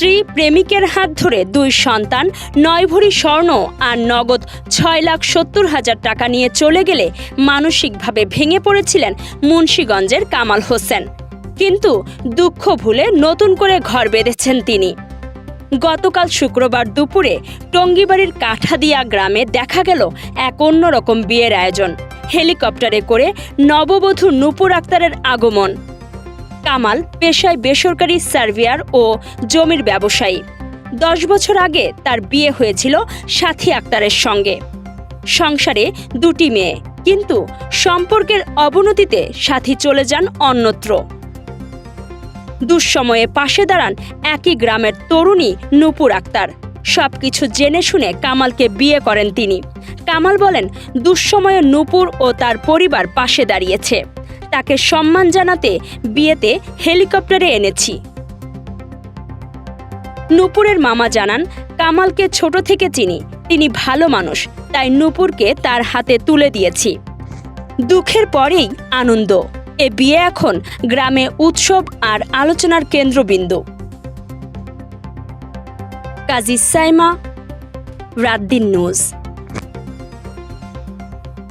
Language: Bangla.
স্ত্রী প্রেমিকের হাত ধরে দুই সন্তান নয় ভরি স্বর্ণ আর নগদ ছয় লাখ সত্তর হাজার টাকা নিয়ে চলে গেলে মানসিকভাবে ভেঙে পড়েছিলেন মুন্সীগঞ্জের কামাল হোসেন। কিন্তু দুঃখ ভুলে নতুন করে ঘর বেঁধেছেন তিনি। গতকাল শুক্রবার দুপুরে টঙ্গিবাড়ির কাঠাদিয়া গ্রামে দেখা গেল এক অন্যরকম বিয়ের আয়োজন। হেলিকপ্টারে করে নববধূ নূপুর আক্তারের আগমন। কামাল পেশায় বেসরকারি সার্ভিয়ার ও জমির ব্যবসায়ী। দশ বছর আগে তার বিয়ে হয়েছিল সাথী আক্তারের সঙ্গে। সংসারে দুটি মেয়ে, কিন্তু সম্পর্কের অবনতিতে সাথী চলে যান অন্যত্র। দুঃসময়ে পাশে দাঁড়ান একই গ্রামের তরুণী নূপুর আক্তার। সবকিছু জেনে শুনে কামালকে বিয়ে করেন তিনি। কামাল বলেন, দুঃসময়ে নূপুর ও তার পরিবার পাশে দাঁড়িয়েছে। তাকে সম্মান জানাতে বিয়েতে হেলিকপ্টারে এনেছি। নূপুরের মামা জানান, কামালকে ছোট থেকে চিনি, তিনি ভালো মানুষ, তাই নূপুরকে তার হাতে তুলে দিয়েছি। দুঃখের পরেই আনন্দ। এ বিয়ে এখন গ্রামে উৎসব আর আলোচনার কেন্দ্রবিন্দু। কাজী সাইমা রাতদিন নিউজ।